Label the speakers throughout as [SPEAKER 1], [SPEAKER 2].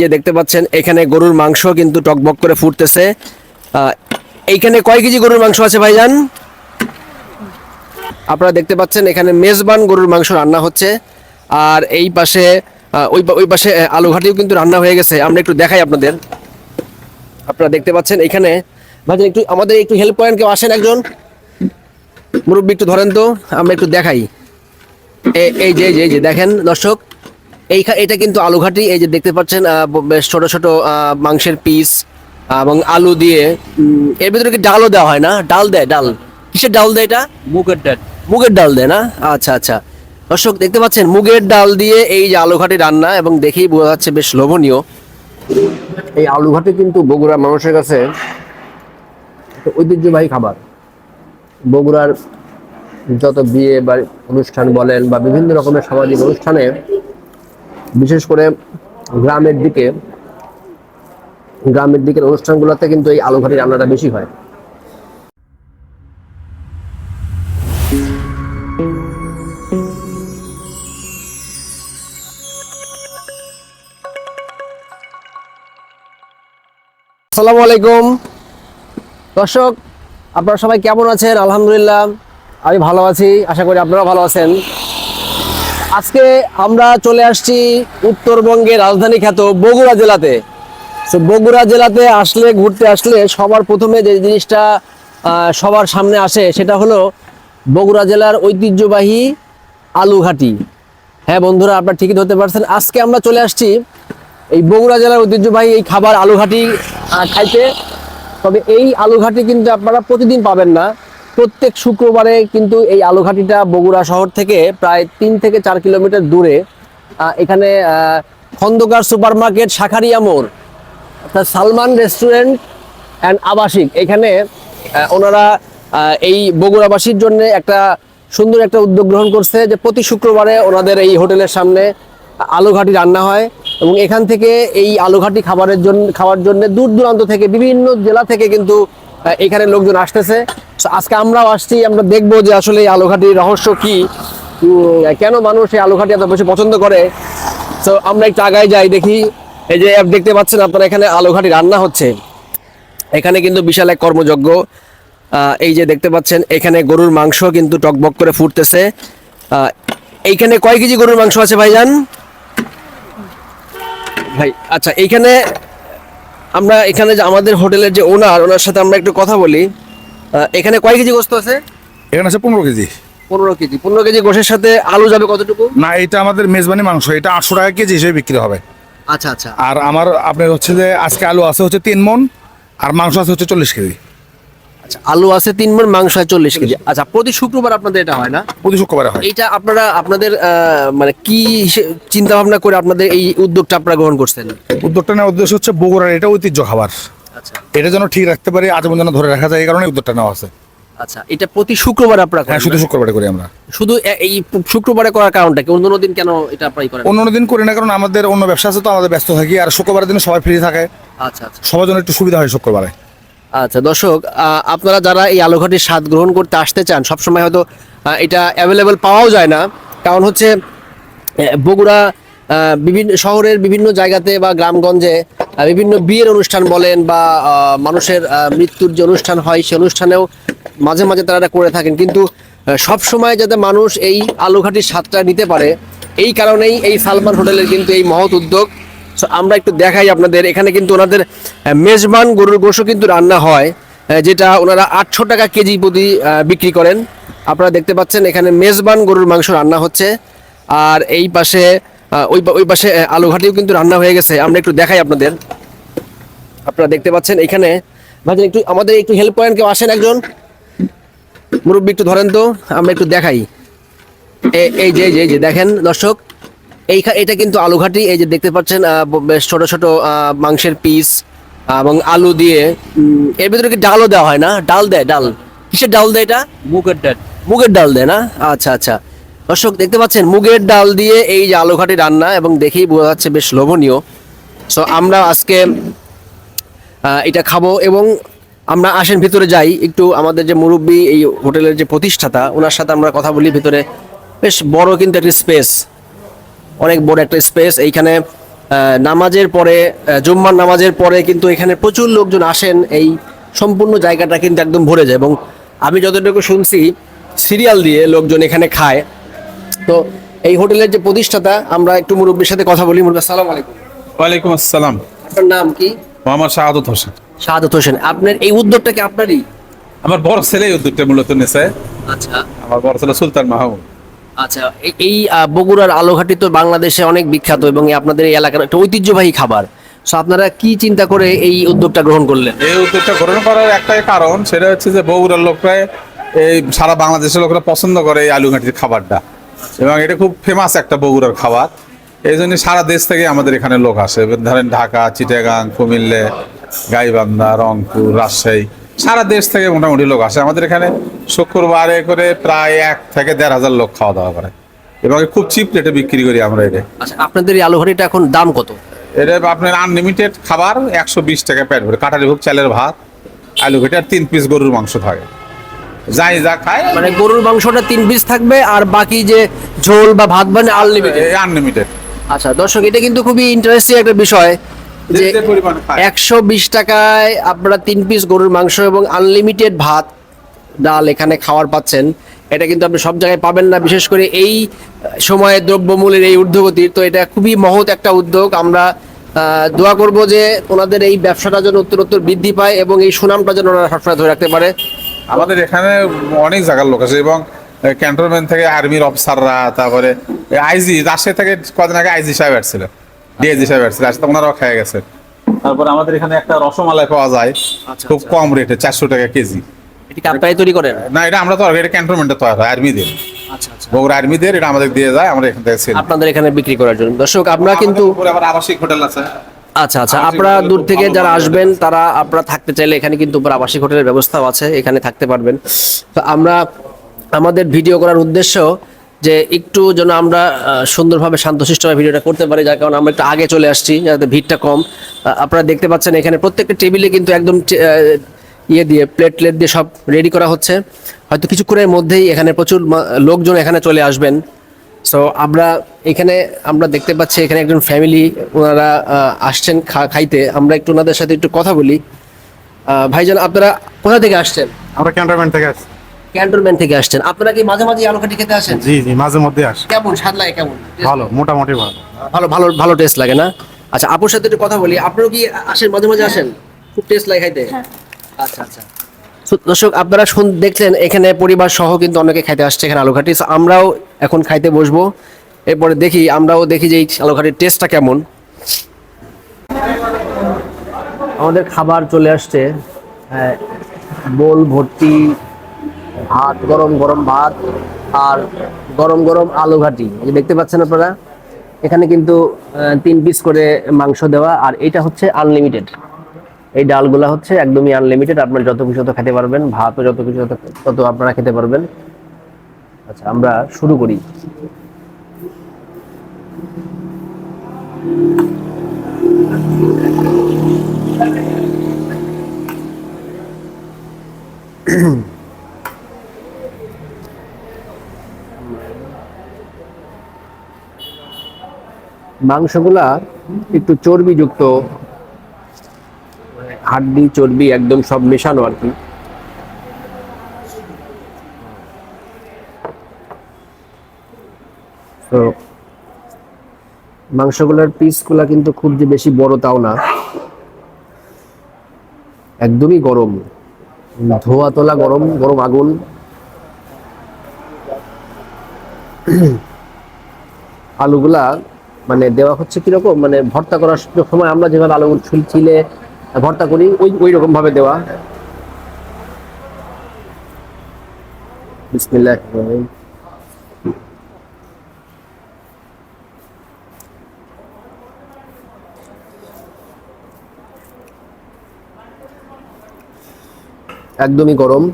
[SPEAKER 1] যে দেখতে পাচ্ছেন এখানে গরুর মাংস কিন্তু টকবক করে ফুটতেছে। এইখানে কয় কেজি গরুর মাংস আছে ভাইজান? আপনারা দেখতে পাচ্ছেন এখানে মেজবান গরুর মাংস রান্না হচ্ছে। আর এই পাশে ওই ওই পাশে আহ, আলু ঘাটিও কিন্তু রান্না হয়ে গেছে। আমরা একটু দেখাই আপনাদের। আপনারা দেখতে পাচ্ছেন এখানে ভাইজান একটু আমাদের একটু হেল্প করেন কেউ আসেন একজন? মুরব্বী একটু ধরেন তো আমরা একটু দেখাই। এই যে এই যে দেখেন দর্শক এই এটা কিন্তু আলুঘাটি এই যে দেখতে পাচ্ছেন বেশ ছোট ছোট মাংসের পিস এবং আলু দিয়ে এর ভিতরে কি ডালও দেওয়া হয় না? ডাল দেয় ডাল। কিসের ডাল দেয় এটা? মুগের ডাল। মুগের ডাল দেয় না? আচ্ছা আচ্ছা। দর্শক দেখতে পাচ্ছেন মুগের ডাল দিয়ে এই যে আলুঘাটি রান্না এবং দেখেই বোঝা যাচ্ছে বেশ লোভনীয়। এই আলুঘাটি কিন্তু বগুড়া মানুষের কাছে ঐতিহ্যবাহী খাবার। বগুড়ার যত বিয়ে বা অনুষ্ঠান বলেন বা বিভিন্ন রকমের সামাজিক অনুষ্ঠানে বিশেষ করে গ্রামের দিকে, গ্রামের দিকের অনুষ্ঠানগুলোতে কিন্তু এই আলু ঘাটি রান্নাটা বেশি হয়। আসসালামু আলাইকুম। দর্শক, আপনারা সবাই কেমন আছেন? আলহামদুলিল্লাহ, আমি ভালো আছি। আশা করি আপনারা ভালো আছেন। আজকে আমরা চলে আসছি উত্তরবঙ্গের রাজধানী খ্যাত বগুড়া জেলাতে। তো বগুড়া জেলাতে আসলে, ঘুরতে আসলে সবার প্রথমে যে জিনিসটা সবার সামনে আসে সেটা হলো বগুড়া জেলার ঐতিহ্যবাহী আলুঘাটি। হ্যাঁ বন্ধুরা, আপনারা ঠিকই ধরতে পারছেন। আজকে আমরা চলে আসছি এই বগুড়া জেলার ঐতিহ্যবাহী এই খাবার আলুঘাটি খাইতে। তবে এই আলুঘাটি কিন্তু আপনারা প্রতিদিন পাবেন না। প্রত্যেক শুক্রবারে কিন্তু এই আলুঘাটিটা বগুড়া শহর থেকে প্রায় তিন থেকে চার কিলোমিটার দূরে এখানে খন্দকার সুপার মার্কেট শাখারিয়া মোড়, অর্থাৎ সালমান রেস্টুরেন্ট অ্যান্ড আবাসিক। এখানে ওনারা এই বগুড়াবাসীর জন্য একটা সুন্দর একটা উদ্যোগ গ্রহণ করছে যে প্রতি শুক্রবারে ওনাদের এই হোটেলের সামনে আলুঘাটি রান্না হয় এবং এখান থেকে এই আলুঘাটি খাবারের জন্য, খাওয়ার জন্য দূর দূরান্ত থেকে বিভিন্ন জেলা থেকে কিন্তু এখানে লোকজন আসতেছে। আজকে আমরাও আসছি, আমরা দেখব যে আসলে এই আলুঘাটির রহস্য কি। কেন মানুষ এই আলুঘাটি এত বেশি পছন্দ করে? তো আমরা একটু আগায় যাই, দেখি। এই যে দেখতে পাচ্ছেন আপনারা, এখানে আলুঘাটি রান্না হচ্ছে। এখানে কিন্তু বিশাল এক কর্মযজ্ঞ। এই যে দেখতে পাচ্ছেন, এখানে গরুর মাংস কিন্তু টকবক করে ফুটতেছে। এইখানে কয় কেজি গরুর মাংস আছে ভাইজান? ভাই আচ্ছা এইখানে আমরা এখানে যে আমাদের হোটেলের যে ওনার ওনার সাথে আমরা একটু কথা বলি। এখানে কয় কেজি গোস্ত আছে?
[SPEAKER 2] এখানে আছে পনেরো কেজি।
[SPEAKER 1] পনেরো কেজি। পনেরো কেজি গোশের সাথে আলু যাবে কতটুকু?
[SPEAKER 2] না এটা আমাদের মেজবানি মাংস। এটা আটশো টাকা কেজি হিসেবে বিক্রি হবে।
[SPEAKER 1] আচ্ছা আচ্ছা।
[SPEAKER 2] আর আমার আপনার হচ্ছে যে আজকে আলু আছে হচ্ছে তিন মন আর মাংস আছে হচ্ছে চল্লিশ কেজি।
[SPEAKER 1] আচ্ছা আলু আছে তিন মণ মাংস হয় চল্লিশ কেজি। আচ্ছা প্রতি শুক্রবার আপনাদের এটা হয় না?
[SPEAKER 2] প্রতি শুক্রবারে হয়।
[SPEAKER 1] এইটা আপনারা আপনাদের মানে কি চিন্তা ভাবনা করে আপনাদের এই উদ্যোগটা আপনারা গ্রহণ করছেন?
[SPEAKER 2] উদ্যোগটা নেওয়ার উদ্দেশ্য হচ্ছে বগুড়ার এটা ঐতিহ্য খাবার।
[SPEAKER 1] আচ্ছা।
[SPEAKER 2] এটা যেন ঠিক রাখতে পারি আজীবন যেন ধরে রাখা যায় এই কারণে উদ্যোগটা নেওয়া আছে।
[SPEAKER 1] আচ্ছা এটা প্রতি শুক্রবার আপনারা
[SPEAKER 2] হ্যাঁ শুধু শুক্রবারে করি আমরা।
[SPEAKER 1] শুধু এই শুক্রবারে করার কারণটা কি? অন্য দিন কেন এটা আপনারা করেন?
[SPEAKER 2] অন্য অন্য দিন করি না কারণ আমাদের অন্য ব্যবসা আছে তো আমাদের ব্যস্ত থাকি আর শুক্রবারের দিন সবাই ফ্রি থাকে।
[SPEAKER 1] আচ্ছা আচ্ছা।
[SPEAKER 2] সবার জন্য একটু সুবিধা হয় শুক্রবারে।
[SPEAKER 1] আচ্ছা দর্শক আপনারা যারা এই আলুঘাটির স্বাদ গ্রহণ করতে আসতে চান, সবসময় হয়তো এটা অ্যাভেলেবেল পাওয়াও যায় না। কারণ হচ্ছে বগুড়া বিভিন্ন, শহরের বিভিন্ন জায়গাতে বা গ্রামগঞ্জে বিভিন্ন বিয়ের অনুষ্ঠান বলেন বা মানুষের মৃত্যুর যে অনুষ্ঠান হয়, সেই অনুষ্ঠানেও মাঝে মাঝে তারা এটা করে থাকেন। কিন্তু সব সময় যাতে মানুষ এই আলুঘাটির স্বাদটা নিতে পারে, এই কারণেই এই সালমান হোটেলের কিন্তু এই মহৎ উদ্যোগ। So, আমরা একটু দেখাই আপনাদের। এখানে কিন্তু ওনাদের মেজবান গরুর গোশও কিন্তু রান্না হয় যেটা ওনারা আটশো টাকা কেজি প্রতি বিক্রি করেন। আপনারা দেখতে পাচ্ছেন এখানে মেজবান গরুর মাংস রান্না হচ্ছে। আর এই পাশে ওই ওই পাশে আলুঘাটিও কিন্তু রান্না হয়ে গেছে। আমরা একটু দেখাই আপনাদের। আপনারা দেখতে পাচ্ছেন এখানে ভাইজান একটু আমাদের একটু হেল্প করেন কেউ আসেন একজন? মুরব্বী একটু ধরেন তো আমরা একটু দেখাই। এই যে এই যে দেখেন দর্শক। এই এটা কিন্তু আলুঘাটি এই যে দেখতে পাচ্ছেন বেশ ছোট ছোট মাংসের পিস এবং আলু দিয়ে এর ভিতরে কি ডালও দেওয়া হয় না? ডাল দেয় ডাল। কিসের ডাল দেয় এটা? মুগের ডাল। মুগের ডাল দেয় না? আচ্ছা আচ্ছা। দর্শক দেখতে পাচ্ছেন মুগের ডাল দিয়ে এই যে আলুঘাটি রান্না এবং দেখেই বোঝা যাচ্ছে বেশ লোভনীয়। সো আমরা আজকে এটা খাব এবং আমরা আসেন ভিতরে যাই। একটু আমাদের যে মুরব্বী এই হোটেলের যে প্রতিষ্ঠাতা ওনার সাথে আমরা কথা বলি ভিতরে বেশ বড় কিন্তু একটা স্পেস অনেক বড় একটা স্পেস এইখানে নামাজের পরে জুম্মার নামাজের পরে কিন্তু এখানে প্রচুর লোকজন আসেন। এই সম্পূর্ণ জায়গাটা কিন্তু একদম ভরে যায় এবং আমি যতটুকু শুনছি সিরিয়াল দিয়ে লোকজন এখানে খায়। তো এই হোটেলের যে প্রতিষ্ঠাতা আমরা একটু মুরব্বীর সাথে কথা বলি। মুরব্বী আসসালামু আলাইকুম।
[SPEAKER 3] ওয়ালাইকুম আসসালাম।
[SPEAKER 1] আপনার নাম কি?
[SPEAKER 3] মোহাম্মদ শাহাদত হোসেন।
[SPEAKER 1] শাহাদত হোসেন। আপনার এই উদ্যোগটা কি আপনারই?
[SPEAKER 3] আমার বড় ছেলে এই উদ্যোগটা মূলত নেছে
[SPEAKER 1] আচ্ছা।
[SPEAKER 3] আমার বড় ছেলে সুলতান মাহমুদ।
[SPEAKER 1] আচ্ছা এই- বগুড়ার আলোঘাটি তো বাংলাদেশে অনেক বিখ্যাত এবং আপনাদের এই এলাকার একটা ঐতিহ্যবাহী খাবার। সো আপনারা কি চিন্তা করে এই উদ্যোগটা গ্রহণ করলেন?
[SPEAKER 3] এই উদ্যোগটা গ্রহণ করার একটাই কারণ, সেটা হচ্ছে যে বগুড়ার লোকরা এই সারা বাংলাদেশের লোকরা পছন্দ করে এই আলুঘাটির খাবারটা। এবং এটা খুব ফেমাস একটা বগুড়ার খাবার। এই জন্য সারা দেশ থেকে আমাদের এখানে লোক আসে। ধরেন ঢাকা, চিটাগাং, কুমিল্লে, গাইবান্ধা, রংপুর, রাজশাহী। সারা দেশ থেকে মোটামুটি লোক আসে। আমাদের এখানে শুক্রবারে করে প্রায় এক থেকে দেড় হাজার লোক খাওয়া দাওয়া করে। এবং খুব চিপ রেটে বিক্রি করি আমরা এটা
[SPEAKER 1] আচ্ছা আপনাদের এই আলোঘাটিটা এখন দাম কত?
[SPEAKER 3] এটা আপনার আনলিমিটেড খাবার একশো বিশ টাকা প্যাট ভরে। কাটারি ভোগ চালের ভাত আলু ঘেটে তিন পিস গরুর মাংস থাকে। যাই যা খায়।
[SPEAKER 1] মানে গরুর মাংসটা তিন পিস থাকবে আর বাকি যে ঝোল বা ভাত মানে আনলিমিটেড
[SPEAKER 3] আনলিমিটেড
[SPEAKER 1] আচ্ছা দর্শক এটা কিন্তু খুবই ইন্টারেস্টিং একটা বিষয়। যে। একশো বিশ টাকায় আপনারা তিন পিস গরুর মাংস এবং আনলিমিটেড ভাত ডাল এখানে খাওয়ার পাচ্ছেন। এটা কিন্তু আপনি সব জায়গায় পাবেন না বিশেষ করে এই সময়ে দ্রব্যমূল্যের এই ঊর্ধ্বগতির। তো এটা খুবই মহৎ একটা উদ্যোগ। আমরা দোয়া করব যে ওনাদের এই ব্যবসাটা যেন উত্তরোত্তর বৃদ্ধি পায় এবং এই সুনামটা যেন ওনারা সবসময় ধরে রাখতে পারে।
[SPEAKER 3] আমাদের এখানে অনেক জায়গার লোক আছে এবং ক্যান্টনমেন্ট থেকে আর্মির অফিসাররা তারপরে আইজি রাজশাহী থেকে কদিন আগে আইজি সাহেব আসছিল সাহেব আসলে ওনারাও খেয়ে গেছে। তারপর আমাদের এখানে একটা রসমালাই পাওয়া যায়
[SPEAKER 1] আচ্ছা,
[SPEAKER 3] খুব কম রেটে চারশো টাকা কেজি।
[SPEAKER 1] এটি আপনারাই তৈরি করেন?
[SPEAKER 3] না এটা আমরা তো এটা ক্যান্টনমেন্টে তৈরি হয় আর্মিদের
[SPEAKER 1] আচ্ছা আচ্ছা।
[SPEAKER 3] বগুড়া আর্মিদের এটা আমাদের দিয়ে যায় আমরা এখান থেকে
[SPEAKER 1] আপনাদের এখানে বিক্রি করার জন্য। দর্শক আমরা কিন্তু
[SPEAKER 3] আবাসিক হোটেল আছে।
[SPEAKER 1] আচ্ছা আচ্ছা। আপনারা দূর থেকে যারা আসবেন তারা আপনারা থাকতে চাইলে এখানে কিন্তু উপর আবাসিক হোটেলের ব্যবস্থাও আছে এখানে থাকতে পারবেন। তো আমরা আমাদের ভিডিও করার উদ্দেশ্য যে একটু যেন আমরা সুন্দরভাবে শান্তশিষ্টভাবে ভিডিওটা করতে পারি, যার কারণে আমরা একটু আগে চলে আসছি, যাতে ভিড়টা কম। আপনারা দেখতে পাচ্ছেন এখানে প্রত্যেকটা টেবিলে কিন্তু একদম ইয়ে দিয়ে প্লেট প্লেট দিয়ে সব রেডি করা হচ্ছে। হয়তো কিছুক্ষণের মধ্যেই এখানে প্রচুর লোকজন এখানে চলে আসবেন। সো আমরা এখানে, আমরা দেখতে পাচ্ছি এখানে একজন ফ্যামিলি ওনারা আসছেন খাইতে। আমরা একটু ওনাদের সাথে একটু কথা বলি। ভাইজান, আপনারা কোথা থেকে আসছেন?
[SPEAKER 4] আমরা ক্যান্টনমেন্ট থেকে আসছি।
[SPEAKER 1] ক্যান্টনমেন্ট থেকে আসছেন। আপনারা কি মাঝে মাঝে আলু কাটি খেতে আসেন?
[SPEAKER 4] জি জি মাঝে মধ্যে আসি।
[SPEAKER 1] কেমন? স্বাদ লাগে কেমন?
[SPEAKER 4] ভালো মোটামুটি ভালো।
[SPEAKER 1] ভালো ভালো ভালো টেস্ট লাগে না? আচ্ছা আপুর সাথে একটু কথা বলি। আপনারাও কি আসেন মাঝে মাঝে আসেন? খুব টেস্ট লাগে খাইতে? আচ্ছা আচ্ছা। দর্শক আপনারা শুন দেখলেন এখানে পরিবার সহ কিন্তু অনেকে খাইতে আসছে এখানে আলুঘাটি আমরাও এখন খাইতে বসবো। এরপরে দেখি আমরাও দেখি যে এই আলুঘাটির টেস্টটা কেমন। আমাদের খাবার চলে আসছে হ্যাঁ, বোল ভর্তি ভাত, গরম গরম ভাত আর গরম গরম আলু ঘাটি দেখতে পাচ্ছেন আপনারা, এখানে কিন্তু তিন পিস করে মাংস দেওয়া, আর এটা হচ্ছে আনলিমিটেড এই ডালগুলা হচ্ছে একদমই আনলিমিটেড আপনার যত কিছু তত খেতে পারবেন ভাতও যত কিছু তত তত আপনারা খেতে পারবেন। আচ্ছা আমরা শুরু করি। মাংসগুলা একটু চর্বিযুক্ত, হাড্ডি, চর্বি একদম সব মেশানো আর কি। তো মাংসগুলোর পিসগুলা কিন্তু খুব যে বেশি বড় তাও না। একদমই গরম। ধোয়া তোলা গরম গরম আগুন। আলুগুলা মানে দেওয়া হচ্ছে কীরকম? মানে ভর্তা করার সময় আমরা যেভাবে আলু ছুল ভর্তা করি, ওই ওই রকম ভাবে দেওয়া একদমই গরম।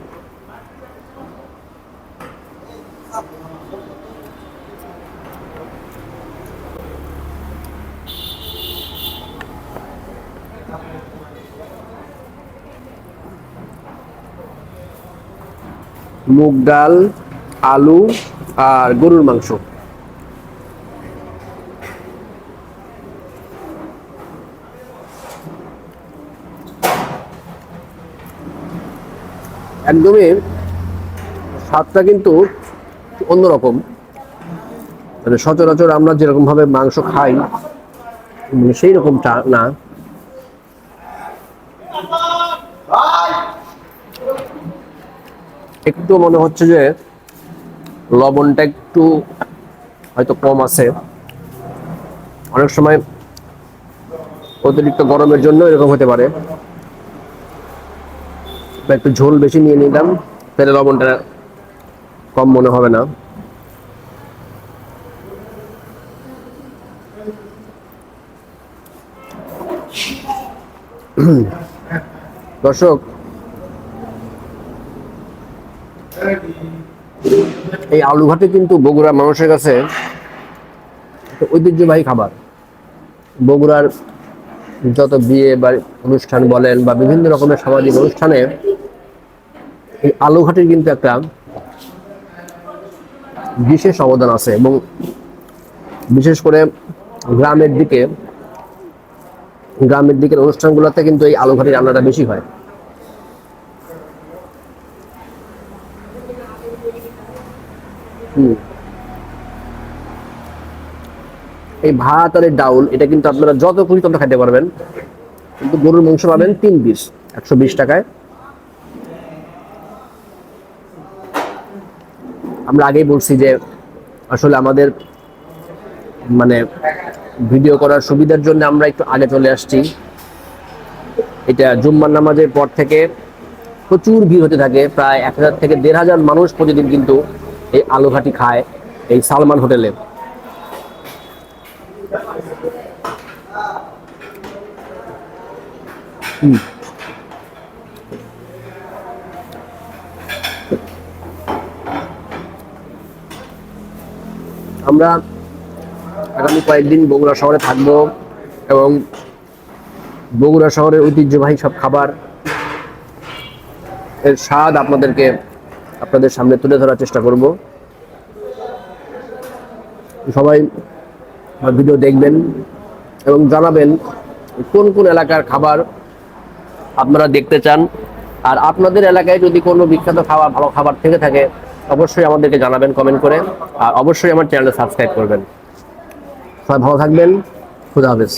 [SPEAKER 1] মুগ ডাল, আলু আর গরুর মাংস। একদমই স্বাদটা কিন্তু অন্যরকম। মানে সচরাচর আমরা যেরকমভাবে মাংস খাই মানে সেই রকমটা না। একটু মনে হচ্ছে যে লবণটা একটু হয়তো কম আছে। অনেক সময় অতিরিক্ত গরমের জন্য এরকম হতে পারে। একটু ঝোল বেশি নিয়ে নিলাম, তাহলে লবণটা কম মনে হবে না। দর্শক এই আলু ঘাটি কিন্তু বগুড়া মানুষের কাছে ঐতিহ্যবাহী খাবার। বগুড়ার যত বিয়ে বা অনুষ্ঠান বলেন বা বিভিন্ন রকমের সামাজিক অনুষ্ঠানে এই আলু ঘাটির কিন্তু একটা বিশেষ অবদান আছে এবং বিশেষ করে গ্রামের দিকে, গ্রামের দিকের অনুষ্ঠানগুলোতে কিন্তু এই আলু ঘাটির রান্নাটা বেশি হয়। এই ভাত আর ডাউল, এটা কিন্তু আপনারা যত খুশি তত খেতে পারবেন। কিন্তু গরুর মাংস পাবেন তিন পিস একশো বিশ টাকায়। আমরা আগেই বলছি যে আসলে আমাদের মানে ভিডিও করার সুবিধার জন্য আমরা একটু আগে চলে আসছি। এটা জুম্মার নামাজের পর থেকে প্রচুর ভিড় হতে থাকে, প্রায় এক হাজার থেকে দেড় হাজার মানুষ প্রতিদিন কিন্তু এই আলুঘাটি খায় এই সালমান হোটেলে। আমরা আগামী কয়েকদিন বগুড়া শহরে থাকব এবং বগুড়া শহরের ঐতিহ্যবাহী সব খাবার এর স্বাদ আপনাদেরকে আপনাদের সামনে তুলে ধরার চেষ্টা করব। সবাই ভিডিও দেখবেন এবং জানাবেন কোন কোন এলাকার খাবার আপনারা দেখতে চান। আর আপনাদের এলাকায় যদি কোনো বিখ্যাত খাবার ভালো খাবার থেকে থাকে, অবশ্যই আমাদেরকে জানাবেন কমেন্ট করে। আর অবশ্যই আমার চ্যানেলটা সাবস্ক্রাইব করবেন। সবাই ভালো থাকবেন। খুদা হাফেজ।